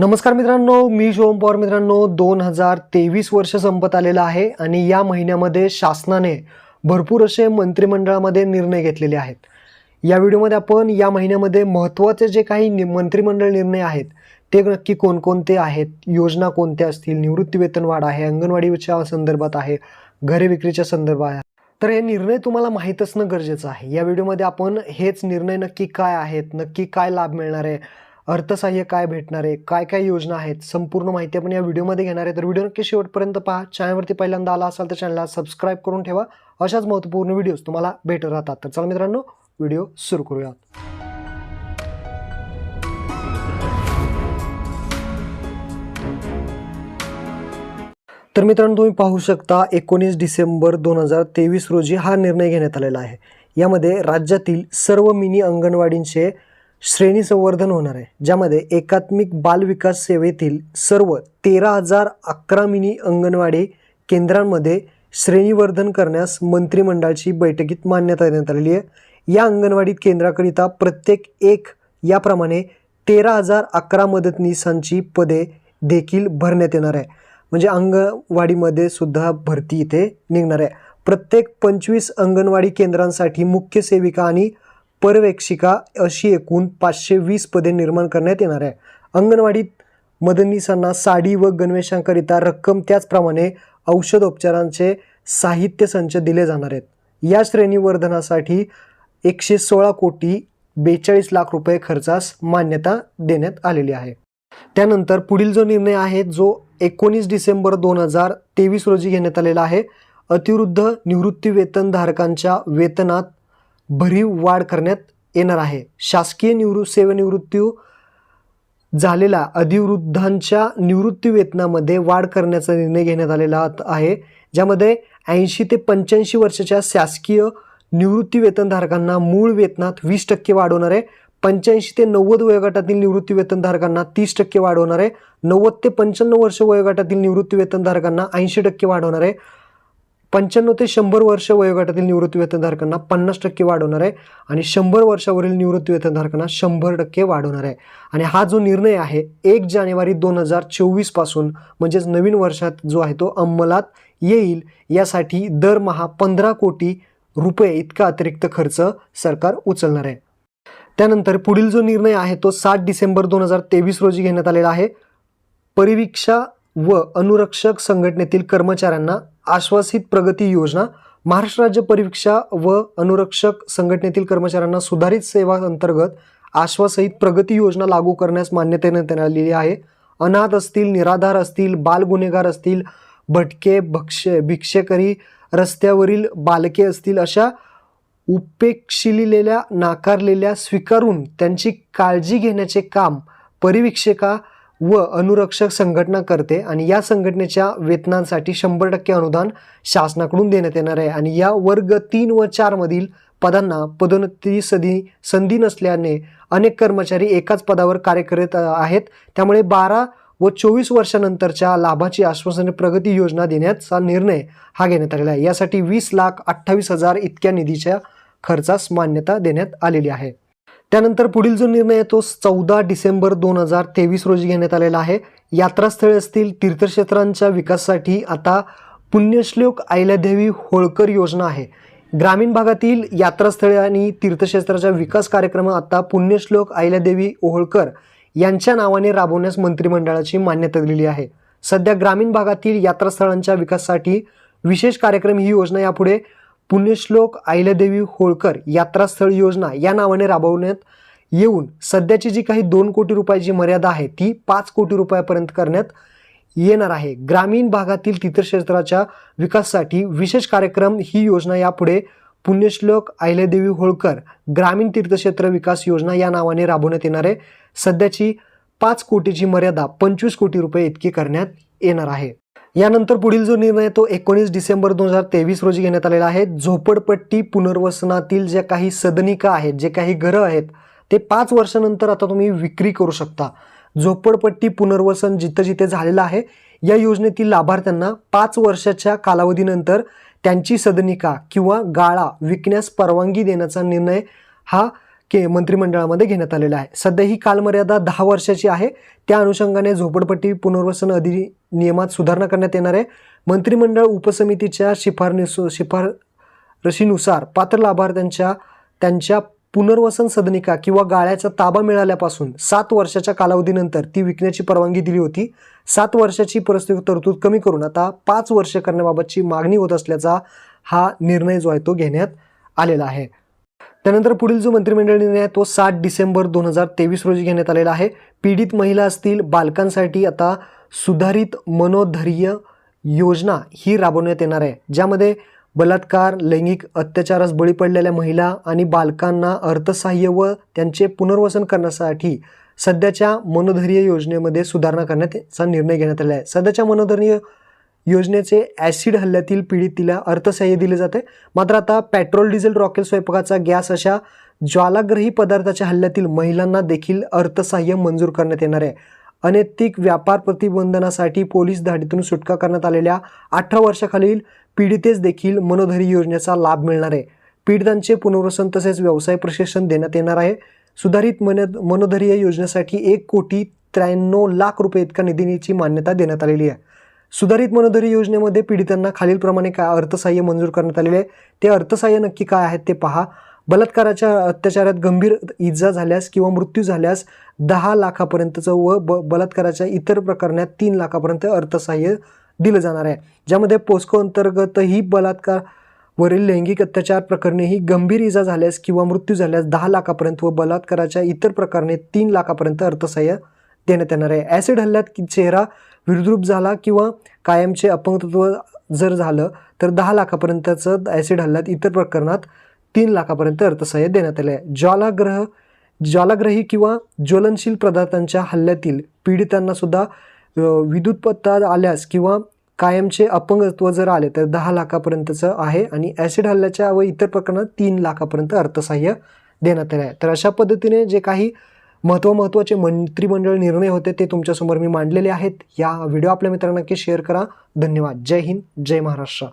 नमस्कार मित्रांनो मी शिवम पवार मित्रांनो. दोन हजार तेवीस वर्ष संपत आलेलं आहे आणि या महिन्यामध्ये शासनाने भरपूर असे मंत्रिमंडळामध्ये निर्णय घेतलेले आहेत. या व्हिडिओमध्ये आपण या महिन्यामध्ये महत्त्वाचे जे काही नि मंत्रिमंडळ निर्णय आहेत ते नक्की कोणकोणते आहेत योजना कोणत्या असतील निवृत्तीवेतन वाढ आहे अंगणवाडीच्या संदर्भात आहे घरे विक्रीच्या संदर्भात आहे. तर हे निर्णय तुम्हाला माहीत असणं गरजेचं आहे. या व्हिडिओमध्ये आपण हेच निर्णय नक्की काय आहेत नक्की काय लाभ मिळणार आहे अर्थसहाय्य काय भेटणार आहे? काय काय योजना आहेत? संपूर्ण माहिती आपण या व्हिडिओमध्ये घेणार आहे. तर व्हिडिओ नक्की शेवटपर्यंत पहा. चॅनलवरती पहिल्यांदा आला असाल तर चॅनलला सबस्क्राईब करून ठेवा. अशाच महत्त्वपूर्ण व्हिडिओज तुम्हाला भेटत राहतात. तर चला मित्रांनो व्हिडिओ सुरू करूयात. तर मित्रांनो तुम्ही पाहू शकता एकोणीस डिसेंबर दोन हजार तेवीस रोजी हा निर्णय घेण्यात आलेला आहे. यामध्ये राज्यातील सर्व मिनी अंगणवाडींचे श्रेणी संवर्धन होणार आहे ज्यामध्ये एकात्मिक बाल विकास सेवेतील सर्व तेरा हजार अकरा मिनी अंगणवाडी केंद्रांमध्ये श्रेणीवर्धन करण्यास मंत्रिमंडळाची बैठकीत मान्यता देण्यात आलेली आहे. या अंगणवाडी केंद्राकरिता प्रत्येक एक याप्रमाणे तेरा हजार अकरा मदतनीसांची पदे देखील भरण्यात येणार आहे. म्हणजे अंगणवाडीमध्ये सुद्धा भरती इथे निघणार आहे. प्रत्येक पंचवीस अंगणवाडी केंद्रांसाठी मुख्य सेविका आणि पर्यवेक्षिका अशी एकूण पाचशे वीस पदे निर्माण करण्यात येणार आहे. अंगणवाडीत मदनीसांना साडी व गणवेशांकरिता रक्कम त्याचप्रमाणे औषधोपचारांचे साहित्य संच दिले जाणार आहेत. या श्रेणीवर्धनासाठी एकशे सोळा कोटी बेचाळीस लाख रुपये खर्चास मान्यता देण्यात आलेली आहे. त्यानंतर पुढील जो निर्णय आहे जो एकोणीस डिसेंबर दोन हजार तेवीस रोजी घेण्यात आलेला आहे अतिवृद्ध निवृत्ती वेतनधारकांच्या वेतनात भरीव वाढ करण्यात येणार आहे. शासकीय निवृत्त सेवानिवृत्ती झालेल्या अधिवृद्धांच्या निवृत्ती वेतनामध्ये वाढ करण्याचा निर्णय घेण्यात आलेला आहे. ज्यामध्ये ऐंशी ते पंच्याऐंशी वर्षाच्या शासकीय निवृत्ती वेतनधारकांना मूळ वेतनात वीस टक्के वाढवणार आहे पंच्याऐंशी ते नव्वद वयोगटातील निवृत्ती वेतनधारकांना तीस टक्के वाढवणार आहे नव्वद ते पंच्याण्णव वर्ष वयोगटातील निवृत्ती वेतनधारकांना ऐंशी टक्के वाढवणार आहे पंच्याण्णव ते शंभर वर्ष वयोगटातील निवृत्तीवेतनधारकांना पन्नास टक्के वाढवणार आहे आणि शंभर वर्षावरील निवृत्तीवेतनधारकांना शंभर टक्के वाढवणार आहे. आणि हा जो निर्णय आहे एक जानेवारी दोन हजार चोवीसपासून म्हणजेच नवीन वर्षात जो आहे तो अंमलात येईल यासाठी दरमहा पंधरा कोटी रुपये इतका अतिरिक्त खर्च सरकार उचलणार आहे. त्यानंतर पुढील जो निर्णय आहे तो सात डिसेंबर दोन हजार तेवीस रोजी घेण्यात आलेला आहे. परिवीक्षा व अनुरक्षक संघटनेतील कर्मचाऱ्यांना आश्वासित प्रगती योजना महाराष्ट्र राज्य परीक्षा व अनुरक्षक संघटनेतील कर्मचाऱ्यांना सुधारित सेवा अंतर्गत आश्वासहित प्रगती योजना लागू करण्यास मान्यतेने देण्यात आलेली आहे. अनाथ असतील निराधार असतील बाल गुन्हेगार असतील भटके भक्ष भिक्षेकरी रस्त्यावरील बालके असतील अशा उपेक्षिलेल्या नाकारलेल्या स्वीकारून त्यांची काळजी घेण्याचे काम परिवीक्षका व अनुरक्षक संघटना करते आणि या संघटनेच्या वेतनांसाठी शंभर टक्के अनुदान शासनाकडून देण्यात येणार आहे. आणि या वर्ग तीन व चारमधील पदांना पदोन्नती सदी संधी नसल्याने अनेक कर्मचारी एकाच पदावर कार्य करत आहेत. त्यामुळे बारा व चोवीस वर्षानंतरच्या लाभाची आश्वासने प्रगती योजना देण्याचा निर्णय हा घेण्यात आलेला आहे. यासाठी वीस लाख अठ्ठावीस हजार इतक्या निधीच्या खर्चास मान्यता देण्यात आलेली आहे. त्यानंतर पुढील जो निर्णय आहे तो चौदा डिसेंबर दोन हजार तेवीस रोजी घेण्यात आलेला आहे. यात्रास्थळे असतील तीर्थक्षेत्रांच्या विकासासाठी आता पुण्यश्लोक अहिल्यादेवी होळकर योजना आहे. ग्रामीण भागातील यात्रास्थळे आणि तीर्थक्षेत्राच्या विकास कार्यक्रम आता पुण्यश्लोक अहिल्यादेवी होळकर यांच्या नावाने राबवण्यास मंत्रिमंडळाची मान्यता दिलेली आहे. सध्या ग्रामीण भागातील यात्रास्थळांच्या विकासासाठी विशेष कार्यक्रम ही योजना यापुढे पुण्यश्लोक अहिल्यादेवी होळकर यात्रास्थळ योजना या नावाने राबवण्यात येऊन सध्याची जी काही दोन कोटी रुपयाची मर्यादा आहे ती पाच कोटी रुपयापर्यंत करण्यात येणार आहे. ग्रामीण भागातील तीर्थक्षेत्राच्या विकासासाठी विशेष कार्यक्रम ही योजना यापुढे पुण्यश्लोक अहिल्यादेवी होळकर ग्रामीण तीर्थक्षेत्र विकास योजना या नावाने राबवण्यात येणार आहे. सध्याची पाच कोटीची मर्यादा पंचवीस कोटी रुपये इतकी करण्यात येणार आहे. यानंतर पुढील जो निर्णय तो एकोणीस डिसेंबर दोन हजार तेवीस रोजी घेण्यात आलेला आहे. झोपडपट्टी पुनर्वसनातील ज्या काही सदनिका आहेत जे काही घरं आहेत ते पाच वर्षानंतर आता तुम्ही विक्री करू शकता. झोपडपट्टी पुनर्वसन जिथं जिथे झालेलं आहे या योजनेतील लाभार्थ्यांना पाच वर्षाच्या कालावधीनंतर त्यांची सदनिका किंवा गाळा विकण्यास परवानगी देण्याचा निर्णय हा के मंत्रिमंडळामध्ये घेण्यात आलेलं आहे. सध्या ही कालमर्यादा दहा वर्षाची आहे. त्या अनुषंगाने झोपडपट्टी पुनर्वसन अधिनियमात सुधारणा करण्यात येणार आहे. मंत्रिमंडळ उपसमितीच्या शिफारनीस शिफारशीनुसार पात्र लाभार्थ्यांच्या त्यांच्या पुनर्वसन सदनिका किंवा गाळ्याचा ताबा मिळाल्यापासून सात वर्षाच्या कालावधीनंतर ती विकण्याची परवानगी दिली होती. सात वर्षाची परिस्थिती तरतूद कमी करून आता पाच वर्ष करण्याबाबतची मागणी होत असल्याचा हा निर्णय जो आहे तो घेण्यात आलेला आहे. त्यानंतर पुढील जो मंत्रिमंडळ निर्णय आहे तो सात डिसेंबर दोन हजार तेवीस रोजी घेण्यात आलेला आहे. पीडित महिला असतील बालकांसाठी आता सुधारित मनोधैर्य योजना ही राबवण्यात येणार आहे. ज्यामध्ये बलात्कार लैंगिक अत्याचारास बळी पडलेल्या महिला आणि बालकांना अर्थसहाय्य व त्यांचे पुनर्वसन करण्यासाठी सध्याच्या मनोधैर्य योजनेमध्ये सुधारणा करण्याचा निर्णय घेण्यात आला आहे. सध्याच्या मनोधैर्य योजनेचे ॲसिड हल्ल्यातील पीडितीला अर्थसहाय्य दिले जाते. मात्र आता पेट्रोल डिझेल रॉकेल स्वयंपाकाचा गॅस अशा ज्वालाग्रही पदार्थाच्या हल्ल्यातील महिलांना देखील अर्थसहाय्य मंजूर करण्यात येणार आहे. अनैतिक व्यापार प्रतिबंधनासाठी पोलीस धाडीतून सुटका करण्यात आलेल्या अठरा वर्षाखालील पीडितेस देखील मनोधैर्य योजनेचा लाभ मिळणार आहे. पीडितांचे पुनर्वसन तसेच व्यवसाय प्रशिक्षण देण्यात येणार आहे. सुधारित मन मनोधैर्य योजनेसाठी एक कोटी त्र्याण्णव लाख रुपये इतका निधीची मान्यता देण्यात आलेली आहे. सुधारित मनोधरी योजनेमध्ये पीडितांना खालीलप्रमाणे काय अर्थसहाय्य मंजूर करण्यात आलेले आहे? ते अर्थसहाय्य नक्की काय आहेत ते पहा. बलात्काराच्या अत्याचारात गंभीर इजा झाल्यास किंवा मृत्यू झाल्यास दहा लाखापर्यंतचं व ब बलात्काराच्या इतर प्रकरणात तीन लाखापर्यंत अर्थसहाय्य दिलं जाणार आहे. ज्यामध्ये पोस्को अंतर्गतही बलात्कार वरील लैंगिक अत्याचार प्रकरणेही गंभीर इजा झाल्यास किंवा मृत्यू झाल्यास दहा लाखापर्यंत व बलात्काराच्या इतर प्रकरणे तीन लाखापर्यंत अर्थसहाय्य देण्यात येणार आहे ॲसिड हल्ल्यात की चेहरा विद्रूप झाला किंवा कायमचे अपंगत्व जर झालं तर दहा लाखापर्यंतचं ॲसिड हल्ल्यात इतर प्रकरणात तीन लाखापर्यंत अर्थसहाय्य देण्यात आले आहे ज्वालाग्रह ज्वालाग्रही किंवा ज्वलनशील पदार्थांच्या हल्ल्यातील पीडितांना सुद्धा विद्युतपत्ता आल्यास किंवा कायमचे अपंगत्व जर आले तर दहा लाखापर्यंतचं आहे आणि ॲसिड हल्ल्याच्या व इतर प्रकरणात तीन लाखापर्यंत अर्थसहाय्य देण्यात आले आहे तर अशा पद्धतीने जे काही महत्त्व महत्त्वाचे मंत्रिमंडळ निर्णय होते ते तुमच्यासमोर मी मांडलेले आहेत. या व्हिडिओ आपल्या मित्रांना नक्की शेअर करा. धन्यवाद. जय हिंद. जय महाराष्ट्र.